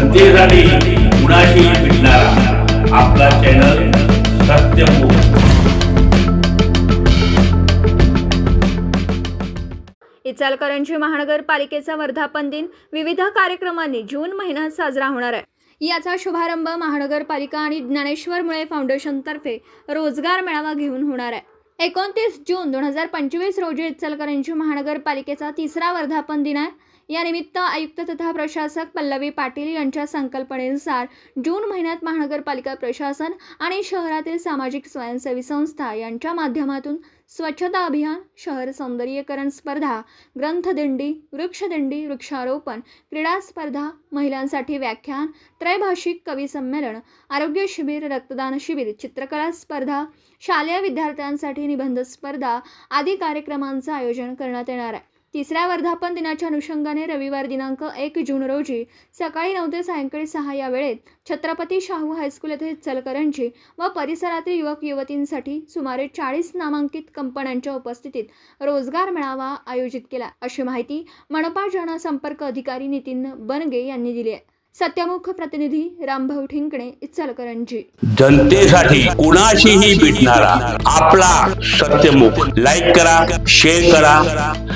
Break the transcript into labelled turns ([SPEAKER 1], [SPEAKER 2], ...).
[SPEAKER 1] जनतेसाठी कुणाशी भेटणारा. आपला चॅनल सत्यमुख
[SPEAKER 2] इचालकरंजी महानगरपालिकेचा वर्धापन दिन विविध कार्यक्रमांनी जून महिन्यात साजरा होणार आहे. याचा शुभारंभ महानगरपालिका आणि ज्ञानेश्वर मुळे फाउंडेशनतर्फे रोजगार मेळावा घेऊन होणार आहे. एकोणतीस जून दोन हजार पंचवीस रोजी इचलकरंजी महानगरपालिकेचा तिसरा वर्धापन दिन आहे. यानिमित्त आयुक्त तथा प्रशासक पल्लवी पाटील यांच्या संकल्पनेनुसार जून महिन्यात महानगरपालिका प्रशासन आणि शहरातील सामाजिक स्वयंसेवी संस्था यांच्या माध्यमातून स्वच्छता अभियान शहर सौंदर्यीकरण स्पर्धा ग्रंथदिंडी वृक्षदिंडी वृक्षारोपण क्रीडा स्पर्धा महिलांसाठी व्याख्यान त्रैभाषिक कवी संमेलन आरोग्य शिबिर रक्तदान शिबिर चित्रकला स्पर्धा शालेय विद्यार्थ्यांसाठी निबंध स्पर्धा आदी कार्यक्रमांचं आयोजन करण्यात येणार आहे. तिसऱ्या वर्धापन दिनाच्या अनुषंगाने रविवार दिनांक एक जून रोजी सकाळी नऊ ते सायंकाळी सहा या वेळेत छत्रपती शाहू हायस्कूल येथे चलकरंजी व परिसरातील युवक युवतींसाठी सुमारे चाळीस नामांकित कंपन्यांच्या उपस्थितीत रोजगार मेळावा आयोजित केला. अशी माहिती मनपा जनसंपर्क अधिकारी नितीन बनगे यांनी दिली आहे. सत्यमुख प्रतिनिधी रामभाऊ ठिंकणे इचलकरंजी
[SPEAKER 1] जनतेसाठी कुणाशीही भेटणारा आपला सत्यमुख. लाईक करा शेअर करा